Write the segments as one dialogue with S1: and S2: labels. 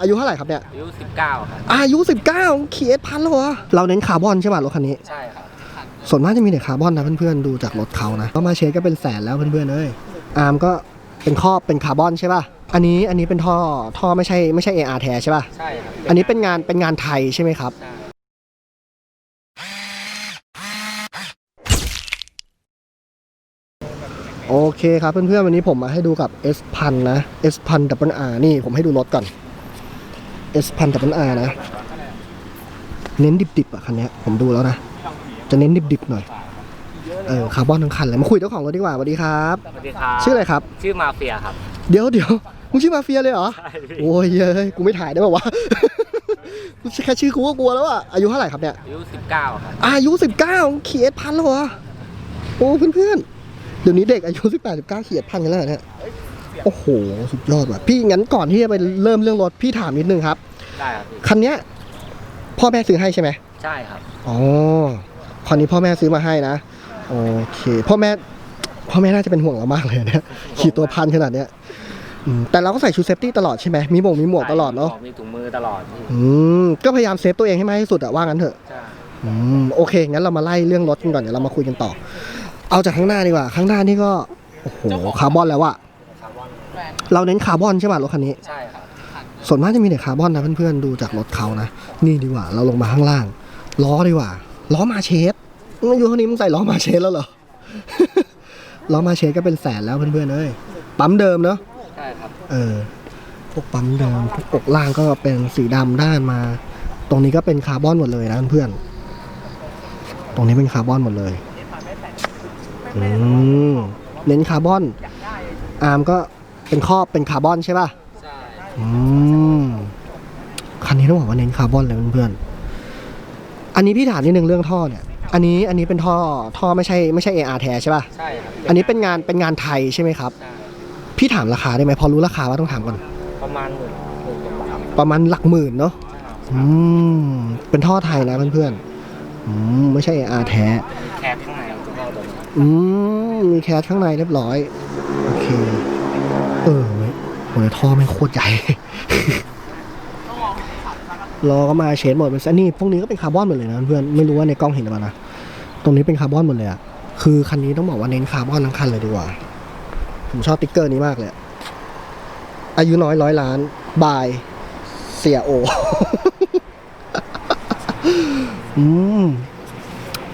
S1: อายุเท่าไหร่ครับเนี่ย
S2: อายุ19ครับ
S1: อายุ 19ขี่เอสพันแล้วเหรอเราเน้นคาร์บอนใช่ป่ะรถคันนี้
S2: ใช่ครับ
S1: ส่วนมากจะมีแต่คาร์บอนนะเพื่อนๆ ดูจากรถเขานะก็มาเชสก็เป็นแสนแล้วเพื่อนๆเอ้ยอาร์มก็เป็นครอบเป็นคาร์บอนใช่ป่ะ อันนี้อันนี้เป็นท่อท่อไม่ใช่ไม่ใช่ AR แท้ใช่ป่ะ
S2: ใช่ครับ
S1: อันนี้เป็นงานเป็นงานไทยใช่ไหมครับ
S2: ใช่
S1: โอเคครับเพื่อนๆวันนี้ผมมาให้ดูกับ S พันนะ S พันดับเบิลอาร์นี่ผมให้ดูรถก่อน S พันดับเบิลอาร์นะ เน้นดิบๆอะคันเนี้ยผมดูแล้วนะ จะเน้นดิบๆหน่อย เออคาร์บอนทั้งคันเลย มาคุยเจ้าของรถดีกว่าสวัสดีครับ
S2: สวัสดีครับ
S1: ชื่ออะไรครับ
S2: ชื่อมาเฟียครับ
S1: เดี๋ยวเดี๋ยวมึงชื่อมาเฟียเลยเหรอ
S2: ใช่พี่
S1: โอ้ยเย้ยกูไม่ถ่ายได้ป่าวะกูแค่ชื่อกูก็กลัวแล้วอะอายุเท่าไหร่ครับเนี่ย
S2: อายุ19ครับ
S1: อายุ19ขี่เอสพันแล้วเหรอ โอ้เพื่อนๆ เดี๋ยวนี้เด็กอายุ18 19ขี่เอสพันกันแล้วเหรอเนี่ย โอ้โห สุดยอดว่ะ พี่งั้นก่อนที่จะไปเริ่มเรื่องรถพี่ถามนิดนึงครับ
S2: ได้ครับพี่
S1: คันเนี้ยพ่อแม่ซื้อให้ใช่ไหม
S2: ใช่ครับ
S1: อ๋อคันนี้พ่อแม่ซื้อมาให้นะ โอเค พ่อแม่ พ่อแม่น่าจะเป็นห่วงเรามากเลยเนี่ยขี่ตัวพันขนาดเนี้ยอืมแต่เราก็ใส่ชุดเซฟตี้ตลอดใช่ไหมมีหมวกมีหมวกตลอดเนาะ
S2: มีถุงมือตลอดพี่
S1: อืม ก็พยายามเซฟตัวเองให้มากที่สุดอะว่างั้นเถอะ
S2: ใช่
S1: อืม โอเค งั้นเรามาไล่เรื่องรถกันก่อน เดี๋ยวเรามาคุยกันต่อ เอาจากข้างหน้าดีกว่า ข้างหน้านี่ก็ โอ้โห คาร์บอนแล้วอะ
S2: คาร์บอน
S1: เราเน้นคาร์บอนใช่ป่ะรถคันนี้
S2: ใช่ครับ
S1: ส่วนมากจะมีแต่คาร์บอนนะเพื่อนๆดูจากรถเขานะ นี่ดีกว่าเราลงมาข้างล่าง ล้อดีกว่า ล้อมาเชสอายุเท่านี้มึงใส่ล้อมาเชสแล้วเหรอ ล้อมาเชสก็เป็นแสนแล้วเพื่อนๆเอ้ย ปั๊มเดิมเนาะ
S2: ใช่ครับ
S1: เออ พวกปั๊มเดิมพวกอกล่างก็เป็นสีดำด้านมา ตรงนี้ก็เป็นคาร์บอนหมดเลยนะเพื่อนๆ ตรงนี้เป็นคาร์บอนหมดเลย อืม เน้นคาร์บอน อาร์มก็ เป็นครอบเป็นคาร์บอนใช่ป่ะ
S2: ใช่
S1: อืมคันนี้ต้องบอกว่าเน้นคาร์บอนเลยเพื่อนๆอันนี้พี่ถามนิดนึงเรื่องท่อเนี่ย อันนี้อันนี้เป็นท่อท่อไม่ใช่ไม่ใช่ AR แท้ใช่ป่ะ
S2: ใช่ครับ
S1: อันนี้เป็นงานเป็นงานไทยใช่ไหมครับ
S2: ใช่
S1: พี่ถามราคาได้ไหมพอรู้ราคาว่าต้องถามก่อน
S2: ประมาณหมื่นหมื่นกว่าบาท
S1: ประมาณหลักหมื่นเนาะ
S2: ใช่ครับ
S1: อืมเป็นท่อไทยนะเพื่อนๆอืมไม่ใช่ AR แท้
S2: มีแคปข้างในตัวท่อตัวนี้
S1: อืมมีแคสข้างในเรียบร้อย โอเค เออเว้ยโหยท่อไม่งโคตรใหญ่ ล้อก็มาเชนหมดเป็นนี่พวกนี้ก็เป็นคาร์บอนหมดเลยนะเพื่อนไม่รู้ว่าในกล้องเห็นหรือเปล่านะตรงนี้เป็นคาร์บอนหมดเลยอะคือคันนี้ต้องบอกว่าเน้นคาร์บอนทั้งคันเลยดีกว่า ผมชอบติ๊กเกอร์นี้มากเลยอะอายุน้อยร้อยล้านบายเสียโอ อืม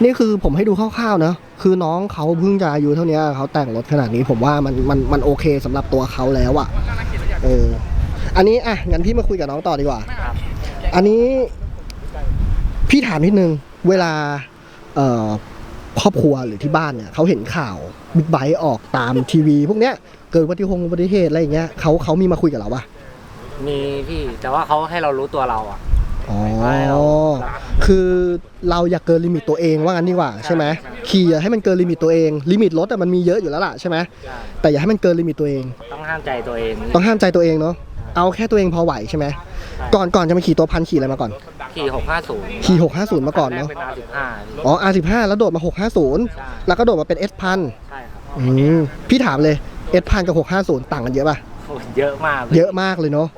S1: นี่คือผมให้ดูคร่าวๆนะ คือน้องเขาเพิ่งจะอายุเท่านี้เขาแต่งรถขนาดนี้ผมว่ามันมันมันโอเคสำหรับตัวเขาแล้วอะเอออันนี้อะงั้นพี่มาคุยกับน้องต่อดีกว่าอันนี้พี่ถามนิดนึงเวลาเอ่อครอบครัวหรือที่บ้านเนี่ยเขาเห็นข่าวบิ๊กไบค์ออกตามทีวี พวกเนี้ยเกิดอุบัติเหตุอุบัติเหตุอะไรอย่างเงี้ยเขาเขามีมาคุยกับเราปะ
S2: มีพี่แต่ว่าเขาให้เรารู้ตัวเราอะ
S1: อ๋อ
S2: ไม่เรา
S1: คือเราอยากเกินลิมิตตัวเองว่างั้นดีกว่าใช่ไหม
S2: ใช่
S1: ขี่อะให้มันเกินลิมิตตัวเอง ลิมิตรถอะมันมีเยอะอยู่แล้วล่ะใช่ไหม
S2: ใช่
S1: แต่อย่าให้มันเกินลิมิตตัวเอง
S2: ต้องห้ามใจตัวเอง
S1: ต้องห้ามใจตัวเองเนาะ เอาแค่ตัวเองพอไหวใช่ไหม ก่อนก่อนจะมาขี่ตัวพันขี่อะไรมาก่อน
S2: ขี่หกห้าศูนย์
S1: ขี่650 มาก่อนเนาะ
S2: เป็น R15
S1: อ๋อ R15 แล้วโดดมา 650
S2: ใช่
S1: แล้วก็โดดมาเป็น S พัน
S2: ใช่ครับ
S1: อืมพี่ถามเลย S พันกับ 650 ต่างกันเยอะป่ะ
S2: โอ้ยเยอะมากล
S1: เยอะมากเลยเนาะ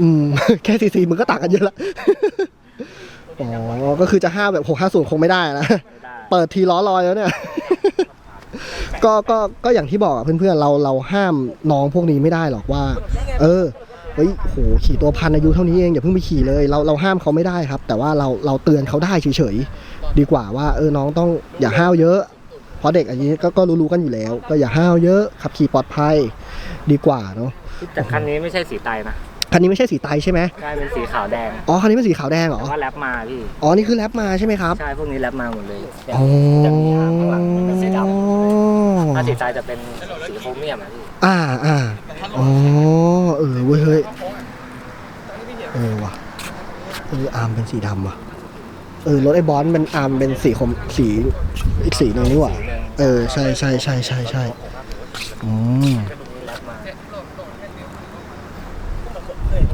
S1: อืม แค่ซีซีมึงก็ต่างกันเยอะละอ๋อก็คือจะห้ามแบบ650คงไม่ได้นะ
S2: ไม่ได้
S1: เปิดทีล้อลอยแล้วเนี่ย ก็ก็ก็อย่างที่บอกอะเพื่อนๆเราเราห้ามน้องพวกนี้ไม่ได้หรอกว่า เออเฮ้ยโหขี่ตัวพันอายุเท่านี้เองอย่าเพิ่งไปขี่เลย เราเราห้ามเขาไม่ได้ครับ แต่ว่าเราเราเตือนเขาได้เฉยๆดีกว่าว่า เออน้องต้องอย่าห้าวเยอะ เพราะเด็กอันนี้ก็ก็รู้ๆกันอยู่แล้ว ก็อย่าห้าวเยอะขับขี่ปลอดภัย ดีกว่าเนาะ
S2: แต่คันนี้ไม่ใช่สีไตนะ
S1: คันนี้ไม่ใช่สีไตใช่ไหม
S2: กลายเป็นสีขาวแดง
S1: อ๋อคันนี้เป็นสีขาวแดงเหรอ
S2: แต่ว่าแรปมาพี่
S1: อ๋อนี่คือแรปมาใช่ไหมครับ
S2: ใช่พวกนี้แรปมาหมดเลย
S1: อ๋อ
S2: จะมีหางข้างหลังเป็นสีดำถ้าสีไตจะเป็นสีโครเมียมอะพี่
S1: อ่าอ่าอ๋อเออเว้ยเฮ้ยเออว่ะเอออาร์มเป็นสีดำว่ะเออรถไอ้บอสเป็นอาร์มเป็นสีคมสีอีกสีหนึ่งนี่หว่าเออใช่ใช่ใช่ใช่ใช่อืม
S2: แรปมา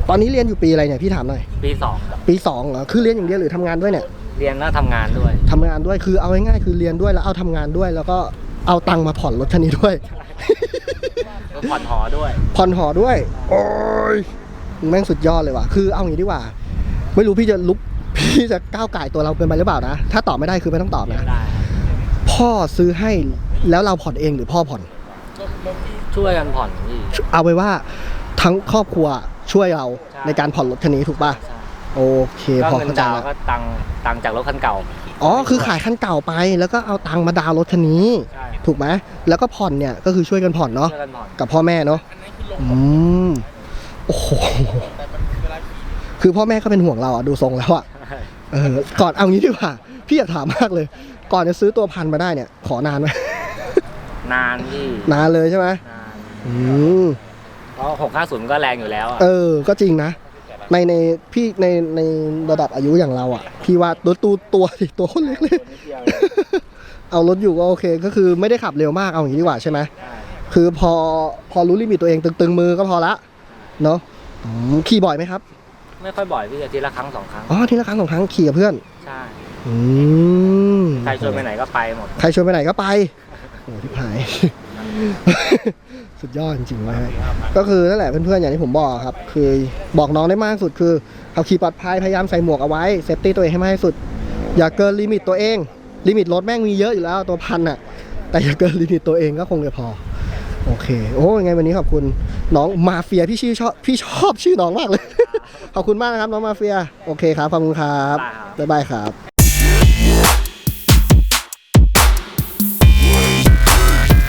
S1: ตอนนี้เรียนอยู่ปีอะไรเนี่ยพี่ถามหน่อย
S2: ปีสองครับ
S1: ปีสองเหรอคือเรียนอย่างเดียวหรือทำงานด้วยเนี่ย
S2: เรียนแล้วทำงานด้วย
S1: ทำงานด้วยคือเอาง่ายๆคือเรียนด้วยแล้วเอาทำงานด้วย แล้วก็เอาตังค์มาผ่อนรถคันนี้ด้วย
S2: ผ่อนหอด้วย
S1: ผ่อนหอด้วย โอ้ยมึงแม่งสุดยอดเลยว่ะ คือเอาอย่างนี้ดีกว่า ไม่รู้พี่จะลุก พี่จะก้าวไก่ตัวเราเกินไปหรือเปล่านะ ถ้าตอบไม่ได้คือไม่ต้องตอบนะ
S2: ได้
S1: พ่อซื้อให้แล้วเราผ่อนเองหรือพ่อผ่อน
S2: ช่วยกันผ่อนพี่
S1: เอาไว้ว่าทั้งครอบครัว ช่วยเรา
S2: ใช่
S1: ในการผ่อนรถคันนี้ถูกป่ะ
S2: ใช่
S1: โอเค
S2: ก็
S1: พอ
S2: เงิน
S1: เข้าใจ
S2: ดาวน์
S1: แล้ว
S2: ก็ตังค์ตังค์จากรถคันเก่า
S1: อ๋อคือขายคันเก่าไปแล้วก็เอาตังค์มาดาวน์รถคันนี้
S2: ใช่
S1: ถูกไหมแล้วก็ผ่อนเนี่ยก็คือช่วยกันผ่อนเนาะ
S2: ช่วยกันผ่อน
S1: กับพ่อแม่เนาะอืม โอ้โห คือพ่อแม่ก็เป็นห่วงเราอะดูทรงแล้วอะเออ ก่อนเอางี้ดีกว่า พี่อยากถามมากเลย ก่อนจะซื้อตัวพันมาได้เนี่ย ขอนานไหม
S2: นานพี่
S1: นานเลยใช่ไหม
S2: นาน
S1: อืม
S2: เพราะหกห้าศูนย์ก็แรงอยู่แล้วอะ
S1: เออ ก็จริงนะ ในในพี่ในในระดับอายุอย่างเราอะ พี่ว่าตัวตัวตัวดิตัวคนเล็กเลย
S2: นิดเดียว
S1: เอารถอยู่ก็โอเค ก็คือไม่ได้ขับเร็วมากเอาอย่างนี้ดีกว่าใช่ไหม
S2: ใช่
S1: คือพอพอรู้ลิมิตตัวเองตึงๆมือก็พอละ เนาะอืมขี่บ่อยไหมครับ
S2: ไม่ค่อยบ่อยพี่อาทิตย์ละครั้งสองครั้ง
S1: อ๋อทีละครั้งสองครั้งขี่กับเพื่อน
S2: ใช่
S1: อืม
S2: ใครชวนไปไหนก็ไปหมด
S1: ใครชวนไปไหนก็ไป โอ้ที่หาย สุดยอดจริงๆเลยก็คือนั่นแหละเพื่อนๆอย่างที่ผมบอกครับ คือบอกน้องได้มากสุดคือขับขี่ปลอดภัยพยายามใส่หมวกเอาไว้เซฟตี้ตัวเองให้มากที่สุด อย่าเกินลิมิตตัวเอง ลิมิตรถแม่งมีเยอะอยู่แล้วตัวพันอะแต่อย่าเกินลิมิตตัวเองก็คงจะพอ โอเค โอ้ยังไงวันนี้ขอบคุณน้องมาเฟียพี่ชื่อชอบพี่ชอบชื่อน้องมากเลย ขอบคุณมากนะครับน้องมาเฟีย โอเคครับขอบคุณครับ
S2: ได้ครับ
S1: บ๊ายบายครับ